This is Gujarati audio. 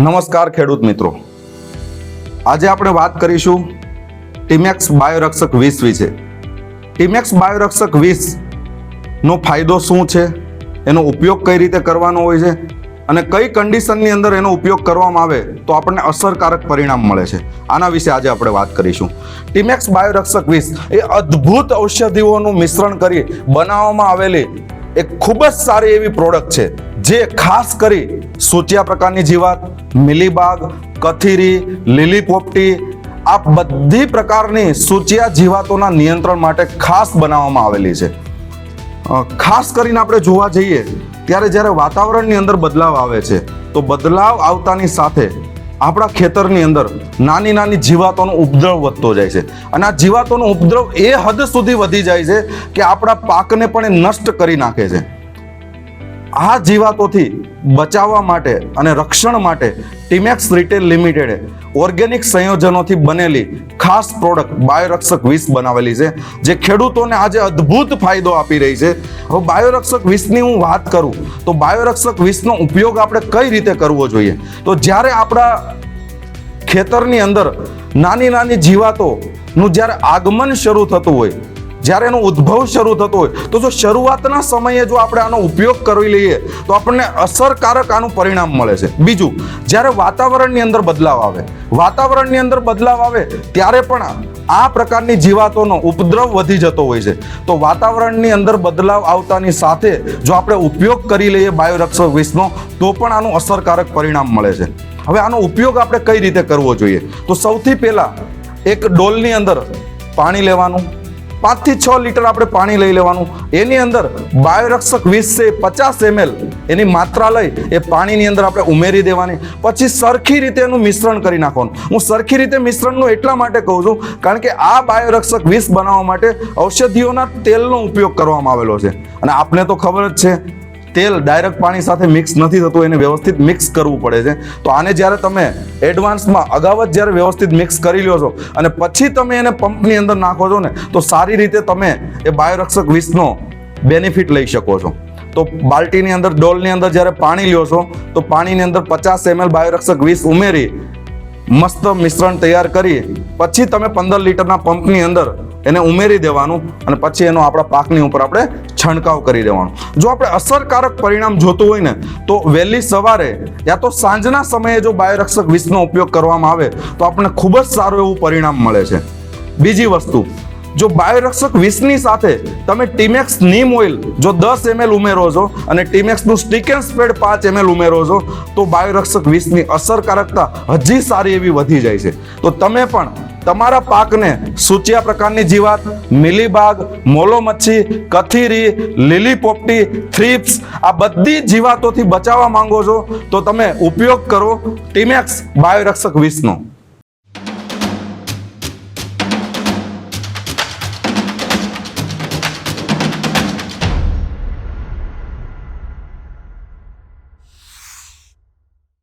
નમસ્કાર ખેડૂત મિત્રો. આજે આપણે વાત કરીશું ટીમેક્સ બાયોરક્ષક વીસ વિશે. ટીમેક્સ બાયોરક્ષક વીસ નો ફાયદો શું છે? એનો ઉપયોગ કઈ રીતે કરવાનો હોય છે? અને કઈ કન્ડિશનની અંદર એનો ઉપયોગ કરવામાં આવે તો આપણને અસરકારક પરિણામ મળે છે. આના વિશે આજે આપણે વાત કરીશું. ટીમેક્સ બાયોરક્ષક વીસ એ અદ્ભુત ઔષધિઓનું મિશ્રણ કરી બનાવવામાં આવેલી એક ખૂબ જ સારી એવી પ્રોડક્ટ છે. જે ખાસ કરી સૂચિયા પ્રકારની જીવાત મિલીબાગ, કથીરી લીલી પોપટી આ બધી પ્રકારની સૂચિયા જીવાતોના નિયંત્રણ માટે ખાસ બનાવવામાં આવેલી છે. ખાસ કરીને આપણે જોવા જઈએ, ત્યારે જ્યારે વાતાવરણની અંદર બદલાવ આવે છે, તો બદલાવ આવતાની સાથે આપણા ખેતરની અંદર નાની નાની જીવાતોનો ઉપદ્રવ વધતો જાય છે. અને આ જીવાતોનો ઉપદ્રવ એ હદ સુધી વધી જાય છે કે આપણા પાકને પણ એ નષ્ટ કરી નાખે છે. આ જીવાતોથી બચાવવા માટે અને રક્ષણ માટે ટીમેક્સ રિટેલ લિમિટેડે ઓર્ગેનિક સંયોજનોથી બનેલી ખાસ પ્રોડક્ટ બાયોરક્ષક વીસ બનાવેલી છે, જે ખેડૂતોને આજે અદ્ભુત ફાયદો આપી રહી છે. હવે બાયોરક્ષક વીસની હું વાત કરું, તો બાયોરક્ષક વીસનો ઉપયોગ આપણે કઈ રીતે કરવો જોઈએ? તો જ્યારે આપણા ખેતરની અંદર નાની નાની જીવાતોનું જ્યારે આગમન શરૂ થતું હોય જ્યારે એનો ઉદ્ભવ શરૂ થતો હોય, તો જો શરૂઆતના સમયે જો આપણે આનો ઉપયોગ કરી લઈએ, તો આપણને અસરકારક આનું પરિણામ મળે છે. બીજું, જ્યારે વાતાવરણની અંદર બદલાવ આવે, વાતાવરણની અંદર બદલાવ આવે, ત્યારે પણ આ પ્રકારની જીવાતોનો ઉપદ્રવ વધી જતો હોય છે. તો વાતાવરણની અંદર બદલાવ આવતાની સાથે જો આપણે ઉપયોગ કરી લઈએ બાયોરક્ષક વિષનો, તો પણ આનું અસરકારક પરિણામ મળે છે. હવે આનો ઉપયોગ આપણે કઈ રીતે કરવો જોઈએ? તો સૌથી પહેલાં એક ડોલની અંદર પાણી લેવાનું પાંચથી છ લીટર આપણે પાણી લઈ લેવાનું. એની અંદર બાયોરક્ષક વીસ છે, પચાસ એમએલ. એની માત્રા લઈ એ પાણીની અંદર આપણે ઉમેરી દેવાની. પછી સરખી રીતે એનું મિશ્રણ કરી નાખવાનું. હું સરખી રીતે મિશ્રણનું એટલા માટે કહું છું, કારણ કે આ બાયોરક્ષક વીસ બનાવવા માટે ઔષધિઓના તેલનો ઉપયોગ કરવામાં આવેલો છે. અને આપને તો ખબર જ છે તેલ ડાયરેક્ટ પાણી સાથે મિક્સ નથી થતું, એને વ્યવસ્થિત મિક્સ કરવું પડે છે. તો આને જ્યારે તમે એડવાન્સમાં અગાઉ જ જ્યારે વ્યવસ્થિત મિક્સ કરી લ્યો છો અને પછી તમે એને પંપની અંદર નાખો છો ને, તો સારી રીતે તમે એ બાયોરક્ષક વિષનો બેનિફિટ લઈ શકો છો. તો બાલ્ટીની અંદર, ડોલની અંદર જ્યારે પાણી લ્યો છો, તો પાણીની અંદર પચાસ એમએલ બાયોરક્ષક વિષ ઉમેરી, મસ્ત મિશ્રણ તૈયાર કરી, પછી તમે પંદર લીટરના પંપની અંદર એને ઉમેરી દેવાનું અને પછી એનો આપણા પાકની ઉપર આપણે છંટકાવ કરી દેવાનો. જો આપણે અસરકારક પરિણામ જોતું હોય ને, તો વહેલી સવારે યા તો સાંજના સમયે જો બાયોરક્ષક વિષનો ઉપયોગ કરવામાં આવે, તો આપણને ખૂબ જ સારું એવું પરિણામ મળે છે. બીજી વસ્તુ, જો બાયોરક્ષક વીસની સાથે તમે ટીમેક્સ નીમ ઓઇલ જો દસ એમએલ ઉમેરો છો અને ટીમેક્સનું સ્ટીક એન્ડ સ્પ્રેડ પાંચ એમએલ ઉમેરો છો, તો બાયોરક્ષક વીસની અસરકારકતા હજી સારી એવી વધી જાય છે. તો તમે પણ તમારા પાકને સૂચિયા પ્રકારની જીવાત, મિલીબાગ મોલો મચ્છી કથીરી લીલી પોપટી થ્રીપ્સ, આ બધી જીવાતોથી બચાવવા માંગો છો, તો તમે ઉપયોગ કરો ટીમેક્સ બાયોરક્ષક વીસનો.